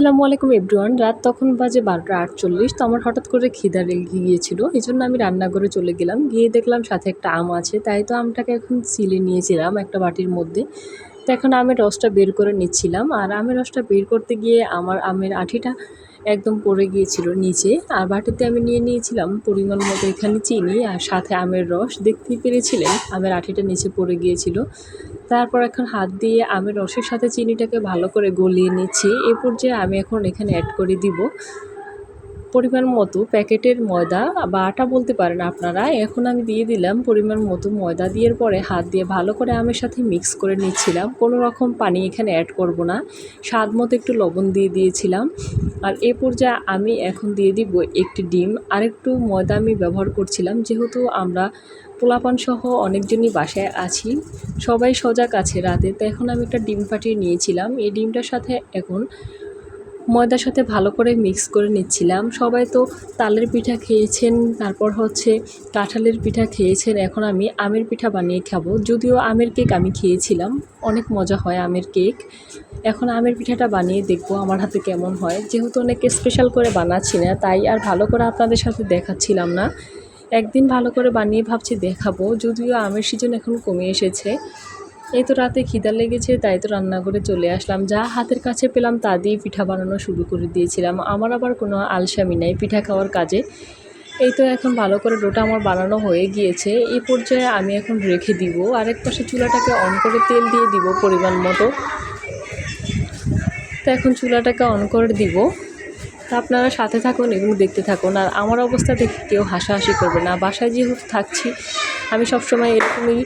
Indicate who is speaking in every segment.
Speaker 1: আসসালামু আলাইকুম এভরিওয়ান। রাত তখন বাজে বারোটা আটচল্লিশ, তো আমার হঠাৎ করে খিদা লেগে গিয়েছিল। এই জন্য আমি রান্নাঘরে চলে গেলাম। গিয়ে দেখলাম সাথে একটা আম আছে, তাই তো আমটাকে এখন সিলে নিয়েছিলাম একটা বাটির মধ্যে। এখন আমের রসটা বের করে নিচ্ছিলাম। আর আমের রসটা বের করতে গিয়ে আমার আমের আঠিটা একদম পড়ে গিয়েছিল নিচে। আর বাটিতে আমি নিয়ে নিয়েছিলাম পরিমাণ মতো এখানে চিনি আর সাথে আমের রস। দেখতেই পেরেছিলেন আমের আঠিটা নিচে পড়ে গিয়েছিল। তারপর এখন হাত দিয়ে আমের রসের সাথে চিনিটাকে ভালো করে গলিয়ে নিচ্ছি। এ পর্যায়ে আমি এখন এখানে অ্যাড করে দিব। পরিমাণ মতো প্যাকেটের ময়দা বা আটা বলতে পারেন আপনারা, এখন আমি দিয়ে দিলাম পরিমাণ মতো ময়দা দিয়ে পরে হাত দিয়ে ভালো করে আমের সাথে মিক্স করে নিচ্ছিলাম। কোনো রকম পানি এখানে অ্যাড করব না। স্বাদ মতো একটু লবণ দিয়ে দিয়েছিলাম। আর এ পর্যায়ে আমি এখন দিয়ে দিব একটি ডিম। আর একটু ময়দা আমি ব্যবহার করছিলাম, যেহেতু আমরা পোলাপান সহ অনেকজনই বাসায় আছি। সবাই সজাগ আছে রাতে, তো এখন আমি একটা ডিম ফাটিয়ে নিয়েছিলাম। এই ডিমটার সাথে এখন ময়দার সাথে ভালো করে মিক্স করে নিচ্ছিলাম। সবাই তো তালের পিঠা খেয়েছেন, তারপর হচ্ছে কাঁঠালের পিঠা খেয়েছেন, এখন আমি আমের পিঠা বানিয়ে খাব। যদিও আমের কেক আমি খেয়েছিলাম, অনেক মজা হয় আমের কেক এখন আমের পিঠাটা বানিয়ে দেখব আমার হাতে কেমন হয়। যেহেতু অনেক স্পেশাল করে বানাচ্ছি না, তাই আর ভালো করে আপনাদের সাথে দেখাচ্ছিলাম না। একদিন ভালো করে বানিয়ে ভাবছি দেখাবো, যদিও আমের সিজন এখন কমে এসেছে। এই তো রাতে খিদা লেগেছে, তাই তো রান্না করে চলে আসলাম। যা হাতের কাছে পেলাম তা দিয়ে পিঠা বানানো শুরু করে দিয়েছিলাম। আমার আবার কোনো আলসামি নাই পিঠা খাওয়ার কাজে। এই তো এখন ভালো করে ডোটা আমার বানানো হয়ে গিয়েছে। এই পর্যায়ে আমি এখন রেখে দিব। আরেক পাশে চুলাটাকে অন করে তেল দিয়ে দিব পরিমাণ মতো। তো এখন চুলাটাকে অন করে দিব। তা আপনারা সাথে থাকুন এবং দেখতে থাকুন। আর আমার অবস্থা দেখে কেউ হাসাহাসি করবে না। বাসায় যেহেতু থাকছি, আমি সবসময় এরকমই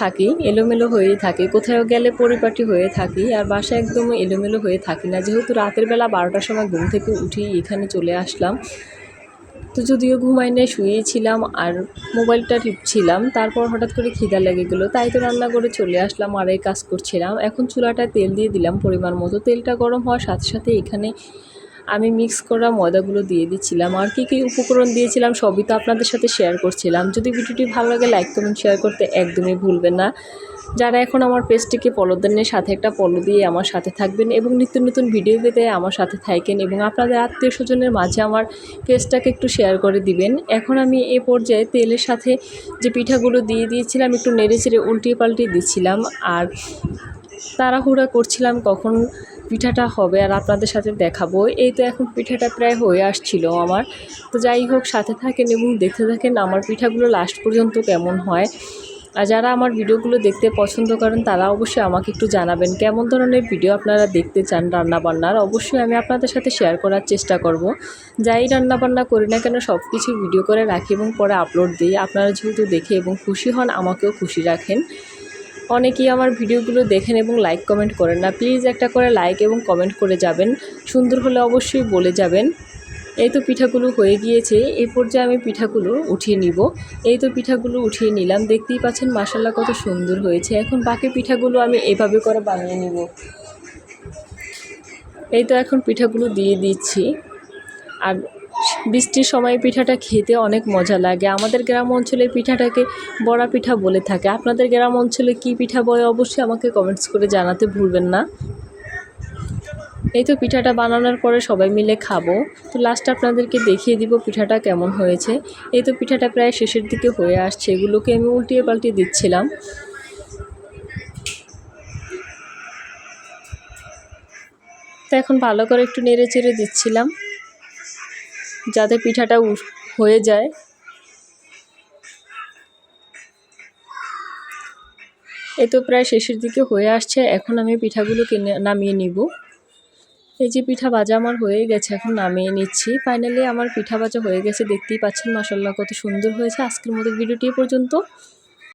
Speaker 1: থাকি, এলোমেলো হয়েই থাকি। কোথাও গেলে পরিপাটি হয়ে থাকি, আর বাসা একদম এলোমেলো হয়ে থাকি না। যেহেতু রাতের বেলা বারোটার সময় ঘুম থেকে উঠি, এখানে চলে আসলাম। তো যদিও ঘুমাই নাই শুয়েছিলাম আর মোবাইলটা টিপছিলাম, তারপর হঠাৎ করে খিদা লেগে গেলো। তাই তো রান্না করে চলে আসলাম, আর এই কাজ করছিলাম। এখন চুলাটায় তেল দিয়ে দিলাম পরিমাণ মতো। তেলটা গরম হওয়ার সাথে সাথে এখানে আমি মিক্স করা ময়দাগুলো দিয়ে দিচ্ছিলাম। আর কী কী উপকরণ দিয়েছিলাম সবই তো আপনাদের সাথে শেয়ার করছিলাম। যদি ভিডিওটি ভালো লাগে লাইক কমেন্ট শেয়ার করতে একদমই ভুলবেন না। যারা এখন আমার পেজটিকে পলদানের সাথে একটা পলো দিয়ে আমার সাথে থাকবেন এবং নিত্য নতুন ভিডিও পেতে আমার সাথে থাকেন এবং আপনাদের আত্মীয় স্বজনের মাঝে আমার পেজটাকে একটু শেয়ার করে দিবেন। এখন আমি এ পর্যায়ে তেলের সাথে যে পিঠাগুলো দিয়ে দিয়েছিলাম, একটু নেড়ে চেড়ে উল্টিয়ে পাল্টিয়ে দিচ্ছিলাম। আর তাড়াহুড়া করছিলাম কখন পিঠাটা হবে আর আপনাদের সাথে দেখাবো। এই তো এখন পিঠাটা প্রায় হয়ে আসছিল আমার। তো যাই হোক, সাথে থাকেন এবং দেখতে থাকেন আমার পিঠাগুলো লাস্ট পর্যন্ত কেমন হয়। আর যারা আমার ভিডিওগুলো দেখতে পছন্দ করেন, তারা অবশ্যই আমাকে একটু জানাবেন কেমন ধরনের ভিডিও আপনারা দেখতে চান রান্নাবান্নার। অবশ্যই আমি আপনাদের সাথে শেয়ার করার চেষ্টা করব। যাই রান্নাবান্না করি না কেন সব কিছু ভিডিও করে রাখি এবং পরে আপলোড দিই। আপনারা যেহেতু দেখে এবং খুশি হন, আমাকেও খুশি রাখেন। অনেকেই আমার ভিডিওগুলো দেখেন এবং লাইক কমেন্ট করেন না। প্লিজ একটা করে লাইক এবং কমেন্ট করে যাবেন। সুন্দর হলে অবশ্যই বলে যাবেন। এই তো পিঠাগুলো হয়ে গিয়েছে। এই পর্যায়ে আমি পিঠাগুলো উঠিয়ে নিব। এই তো পিঠাগুলো উঠিয়ে নিলাম। দেখতেই পাচ্ছেন মাসাল্লা কত সুন্দর হয়েছে। এখন বাকি পিঠাগুলো আমি এভাবে করে বানিয়ে নিব। এই তো এখন পিঠাগুলো দিয়ে দিচ্ছি। আর বৃষ্টির সময় পিঠাটা খেতে অনেক মজা লাগে। আমাদের গ্রাম অঞ্চলে পিঠাটাকে বড়া পিঠা বলে থাকে। আপনাদের গ্রাম অঞ্চলে কি পিঠা বয় অবশ্যই আমাকে কমেন্টস করে জানাতে ভুলবেন না। এই তো পিঠাটা বানানোর পরে সবাই মিলে খাব। তো লাস্ট আপনাদেরকে দেখিয়ে দিব পিঠাটা কেমন হয়েছে। এই তো পিঠাটা প্রায় শেষের দিকে হয়ে আসছে। এগুলোকে আমি উল্টিয়ে পাল্টিয়ে দিচ্ছিলাম। তো এখন ভালো করে একটু নেড়ে চেড়ে দিচ্ছিলাম। যাতে পিঠাটা হয়ে যায়। এ তো প্রায় শেষের দিকে হয়ে আসছে। এখন আমি পিঠাগুলো কিনে নামিয়ে নিব। এই যে পিঠা বাজা আমার হয়ে গেছে, এখন নামিয়ে নিচ্ছি। ফাইনালি আমার পিঠা বাজা হয়ে গেছে। দেখতেই পাচ্ছেন মাসাল্লাহ কত সুন্দর হয়েছে। আজকের মতো ভিডিওটি পর্যন্ত।